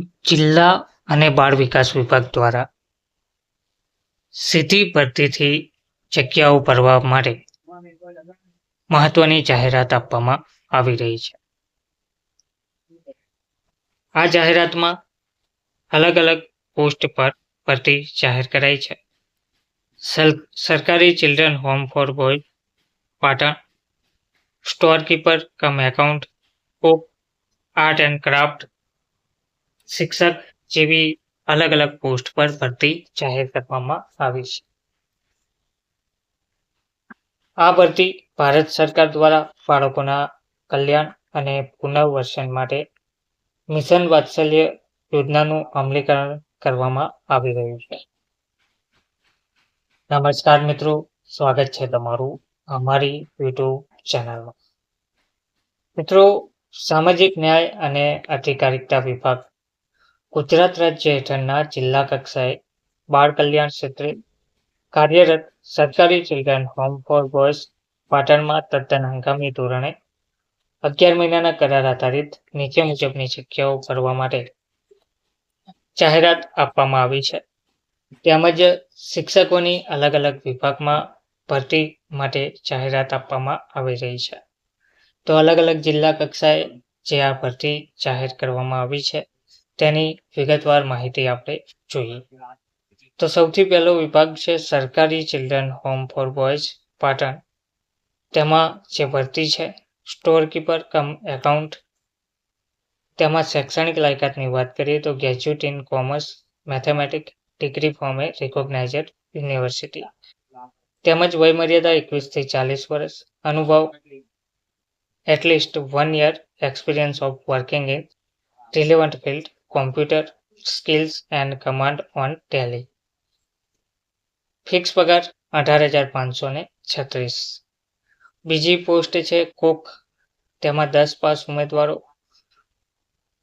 જિલ્લા અને બાળ વિકાસ વિભાગ દ્વારા સીધી ભરતીથી જગ્યાઓ ભરવા માટે મહત્વની જાહેરાત આપવામાં આવી રહી છે. આ જાહેરાતમાં અલગ અલગ પોસ્ટ પર ભરતી જાહેર કરાઈ છે. સર- સરકારી children home for boy Patan store keeper cum account coke art and craft શિક્ષક જેવી અલગ અલગ પોસ્ટ પર ભરતી જાહેર કરવામાં આવી છે. આ ભરતી ભારત સરકાર દ્વારા બાળકોના કલ્યાણ અને પુનર્વસન માટે મિશન વાત્સલ્ય યોજનાનું અમલીકરણ કરવામાં આવી રહ્યું છે. નમસ્કાર મિત્રો, સ્વાગત છે તમારું અમારી યુટ્યુબ ચેનલમાં મિત્રો, સામાજિક ન્યાય અને અધિકારિકતા વિભાગ ગુજરાત રાજ્ય હેઠળના જિલ્લા કક્ષાએ બાળ કલ્યાણ ક્ષેત્રે કાર્યરત સરકારી ચિલ્ડ્રન હોમ ફોર બોયઝ પાટણમાં તદ્દન હંગામી ધોરણે અગિયાર મહિનાના કરાર આધારિત નીચે મુજબની જગ્યાઓ ભરવા માટે જાહેરાત આપવામાં આવી છે. તેમજ શિક્ષકોની અલગ અલગ વિભાગમાં ભરતી માટે જાહેરાત આપવામાં આવી રહી છે. તો અલગ અલગ જિલ્લા કક્ષાએ જે આ ભરતી જાહેર કરવામાં આવી છે. તેની વિગતવાર માહિતી આપણે જોઈએ. તો સૌથી પહેલો વિભાગ છે સરકારી children home for boys Patan. તેમાં જે ભરતી છે સ્ટોર કીપર કમ એકાઉન્ટ તેમાં શૈક્ષણિક લાયકાતની વાત કરીએ તો graduate in commerce mathematic degree from recognised university તેમજ વયમર્યાદા એકવીસથી ચાલીસ વર્ષ, અનુભવ at least one year experience of working in relevant field computer skills and command on tally fix પગાર અઢાર હજાર પાંચસો ને છત્રીસ. બીજી પોસ્ટ છે કોક તેમાં દસ પાસ ઉમેદવારો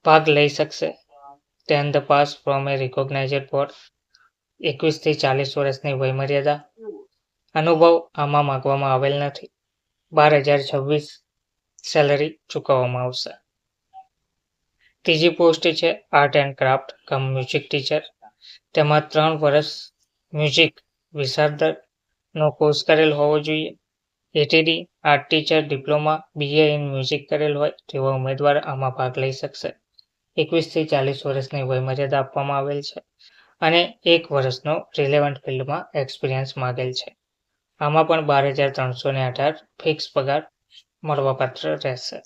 ભાગ લઈ શકશે. Tenth pass from a recognised board એકવીસથી ચાલીસ વર્ષની વયમર્યાદા. અનુભવ આમાં માગવામાં આવેલ નથી. બાર હજાર છવ્વીસ સેલરી ચૂકવવામાં આવશે. ત્રીજી પોસ્ટ છે art and craft cum music teacher તેમાં ત્રણ વર્ષ મ્યુઝિક વિશારદનો કોર્સ કરેલ હોવો જોઈએ. ATD art teacher diploma BA in music કરેલ હોય તેવા ઉમેદવાર આમાં ભાગ લઈ શકશે. એકવીસથી ચાલીસ વર્ષની વયમર્યાદા આપવામાં આવેલ છે અને એક વર્ષનો રિલેવન્ટ ફિલ્ડમાં એક્સપિરિયન્સ માગેલ છે. આમાં પણ બાર હજાર ત્રણસો ને અઢાર ફિક્સ પગાર મળવાપાત્ર રહેશે.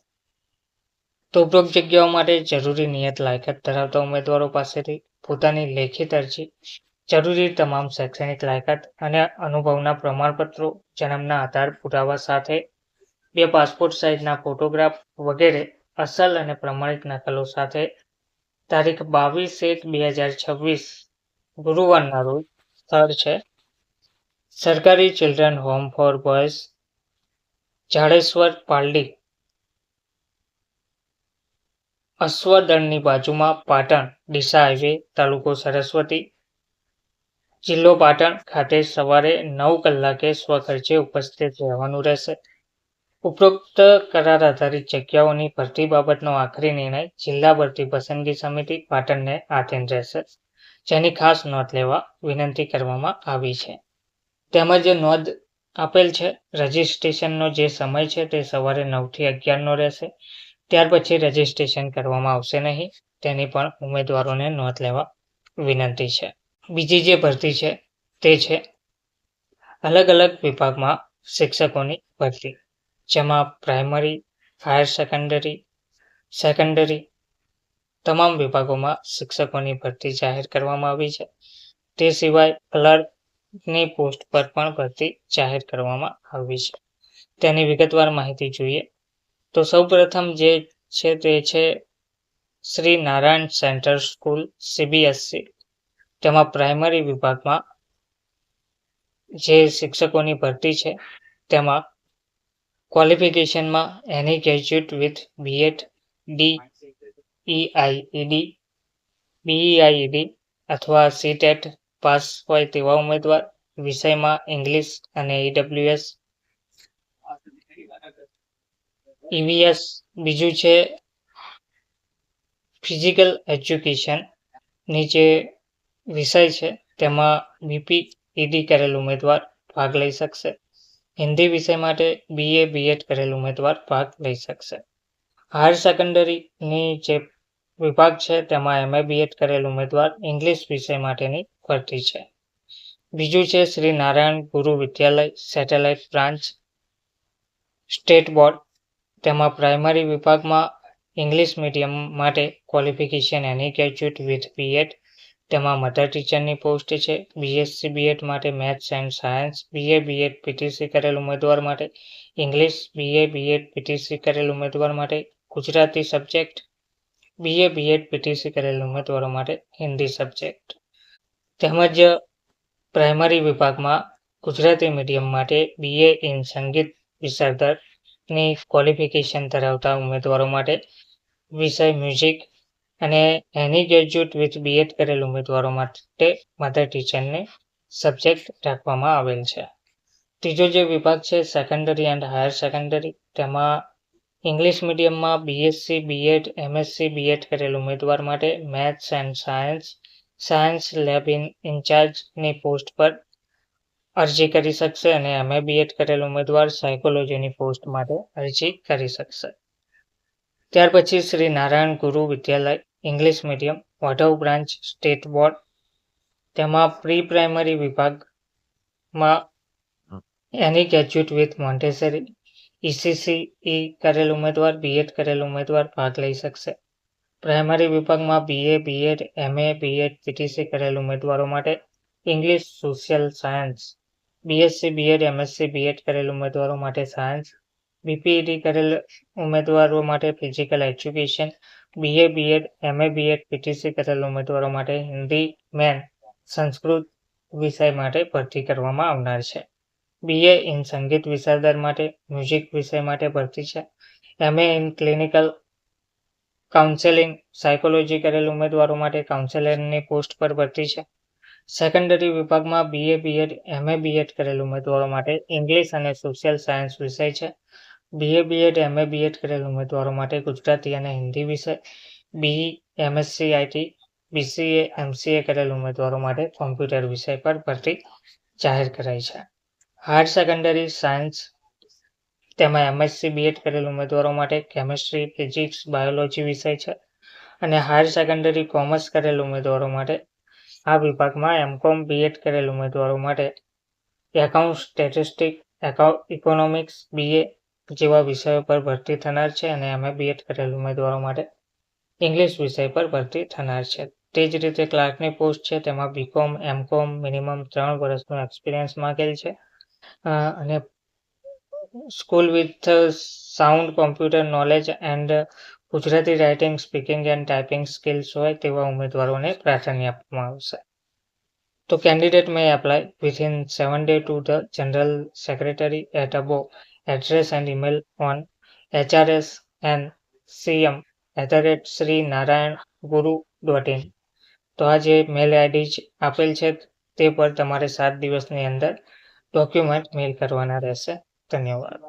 તો ઉપરોક્ત જગ્યાઓ માટે જરૂરી નિયત લાયકાત ધરાવતા ઉમેદવારો પાસેથી પોતાની લેખિત અરજી, જરૂરી તમામ શૈક્ષણિક લાયકાત અને અનુભવના પ્રમાણપત્રો, જન્મના આધાર પુરાવા સાથે, બે પાસપોર્ટ સાઇઝના ફોટોગ્રાફ વગેરે અસલ અને પ્રમાણિત નકલો સાથે, તારીખ બાવીસ એક બે હજાર છવ્વીસ, ગુરુવારના રોજ સ્થળ છે. સરકારી children home for boys Jadeshwar Paldi અશ્વદળની બાજુમાં પાટણ ડીસા હાઈવે તાલુકો સરસ્વતી જિલ્લો પાટણ ખાતે સવારે નવ કલાકે સ્વખર્ચે ઉપસ્થિત રહેવાનું રહેશે. ઉપરોક્ત કરાર આધારિત જગ્યાઓની ભરતી બાબતનો આખરી નિર્ણય જિલ્લા ભરતી પસંદગી સમિતિ પાટણને આધીન રહેશે. જેની ખાસ નોંધ લેવા વિનંતી કરવામાં આવી છે. તેમજ નોંધ આપેલ છે, રજિસ્ટ્રેશનનો જે સમય છે તે સવારે નવથી અગિયારનો રહેશે. ત્યાર પછી રજીસ્ટ્રેશન કરવામાં આવશે નહીં. તેની પણ ઉમેદવારોને નોંધ લેવા વિનંતી છે. બીજી જે ભરતી છે, તે છે અલગ અલગ વિભાગમાં શિક્ષકોની ભરતી. જેમાં પ્રાઇમરી હાયર સેકન્ડરી સેકન્ડરી તમામ વિભાગોમાં શિક્ષકોની ભરતી જાહેર કરવામાં આવી છે. તે સિવાય ક્લર્કની પોસ્ટ પર પણ ભરતી જાહેર કરવામાં આવી છે. તેની વિગતવાર માહિતી જોઈએ તો સૌપ્રથમ જે છે તે છે Shri Narayan centre school CBSE તેમાં પ્રાઇમરી વિભાગમાં જે શિક્ષકોની ભરતી છે, તેમાં ક્વોલિફિકેશનમાં any graduate with BEd D EIED BEIED અથવા સીટેટ પાસ હોય તેવા ઉમેદવાર, વિષયમાં ઇંગ્લિશ અને ઈડબ્લ્યુએસ ઈવીએસ બીજું છે ફિઝિકલ એજ્યુકેશન જે વિષય છે, તેમાં બીપી ઈડી કરેલ ઉમેદવાર ભાગ લઈ શકશે. હિન્દી વિષય માટે બીએ બીએડ કરેલ ઉમેદવાર ભાગ લઈ શકશે. હાયર સેકન્ડરીની જે વિભાગ છે, તેમાં એમએ બીએડ કરેલ ઉમેદવાર ઇંગ્લિશ વિષય માટેની ભરતી છે. બીજું છે, Shri Narayan Guru Vidyalaya, satellite branch. State board તેમાં પ્રાઇમરી વિભાગમાં ઇંગ્લિશ મીડિયમ માટે qualification any graduate with BEd તેમાં મધર ટીચરની પોસ્ટ છે બીએસસી બીએડ માટે maths and science BA BEd PTC કરેલ ઉમેદવાર માટે ઇંગ્લિશ બીએ બીએડ પીટીસી કરેલ ઉમેદવાર માટે Gujarati subject BA BEd PTC કરેલ ઉમેદવારો માટે હિન્દી સબ્જેક્ટ તેમજ પ્રાઇમરી વિભાગમાં ગુજરાતી મીડિયમ માટે બીએ ઇન સંગીત વિશારદરની ક્વોલિફિકેશન ધરાવતા ઉમેદવારો માટે વિષય મ્યુઝિક અને એની ગ્રેજ્યુએટ વિથ બીએડ કરેલ ઉમેદવારો માટે મધર ટીચરને સબ્જેક્ટ રાખવામાં આવેલ છે. ત્રીજો જે વિભાગ છે સેકન્ડરી એન્ડ હાયર સેકન્ડરી તેમાં ઇંગ્લિશ મીડિયમમાં બીએસસી બીએડ એમએસસી બીએડ કરેલ ઉમેદવાર માટે maths and science science lab in ઇન્ચાર્જની post પર અરજી કરી શકશે અને એમએ બીએડ કરેલ ઉમેદવાર સાયકોલોજીની પોસ્ટ માટે અરજી કરી શકશે. ત્યાર પછી શ્રી નારાયણ ગુરુ વિદ્યાલય English medium વાઢવ branch state board તેમાં પ્રી પ્રાઇમરી વિભાગમાં એની ગ્રેજ્યુએટ વિથ મોન્ટેસરી ઈસીસીઈ કરેલ ઉમેદવાર બીએડ કરેલ ઉમેદવાર ભાગ લઈ શકશે. પ્રાઇમરી વિભાગમાં BA BEd MA BEd PTC કરેલ ઉમેદવારો માટે English social science BSc BEd MSc BEd કરેલ ઉમેદવારો માટે સાયન્સ બીપીઈડી કરેલ ઉમેદવારો માટે physical education BA BEd MA BEd PTC કરેલ ઉમેદવારો માટે હિન્દી મેન સંસ્કૃત વિષય માટે ભરતી કરવામાં આવનાર છે. બીએ ઇન સંગીત વિશારદર માટે મ્યુઝિક વિષય માટે ભરતી છે. MA in clinical counselling psychology કરેલ ઉમેદવારો માટે કાઉન્સેલરની પોસ્ટ પર ભરતી છે. સેકન્ડરી વિભાગમાં બીએ બીએડ એમએ બીએડ કરેલ ઉમેદવારો માટે ઇંગ્લિશ અને સોશિયલ સાયન્સ વિષય છે. બીએ બીએડ એમએ બીએડ કરેલ ઉમેદવારો માટે ગુજરાતી અને હિન્દી વિષય. B MSc IT BCA MCA કરેલ ઉમેદવારો માટે કોમ્પ્યુટર વિષય પર ભરતી જાહેર કરાઈ છે. હાયર સેકન્ડરી સાયન્સ તેમાં એમએસસી બીએડ કરેલ ઉમેદવારો માટે કેમિસ્ટ્રી ફિઝિક્સ બાયોલોજી વિષય છે. અને હાયર સેકન્ડરી કોમર્સ કરેલ ઉમેદવારો માટે આ વિભાગમાં એમકોમ બીએડ કરેલ ઉમેદવારો માટે એકાઉન્ટ સ્ટેટિસ્ટિક ઇકોનોમિક્સ બીએ જેવા વિષયો પર ભરતી થનાર છે અને એમએ બીએડ કરેલ ઉમેદવારો માટે ઇંગ્લિશ વિષય પર ભરતી થનાર છે. તે જ રીતે ક્લાર્કની પોસ્ટ છે, તેમાં બીકોમ એમકોમ મિનિમમ ત્રણ વર્ષનો એક્સપિરિયન્સ માંગેલ છે. અને school with sound computer knowledge and Gujarati writing speaking and typing skills હોય તેવા ઉમેદવારોને પ્રાધાન્ય આપવામાં આવશે. તો candidate may apply within seven day to the general secretary at above address and email on HRS and CM at the rate Shri Narayana Guru dot in તો આ જે મેલ આઈડી આપેલ છે, તે પર તમારે સાત દિવસની અંદર ડોક્યુમેન્ટ મેલ કરવાના રહેશે. ધન્યવાદ.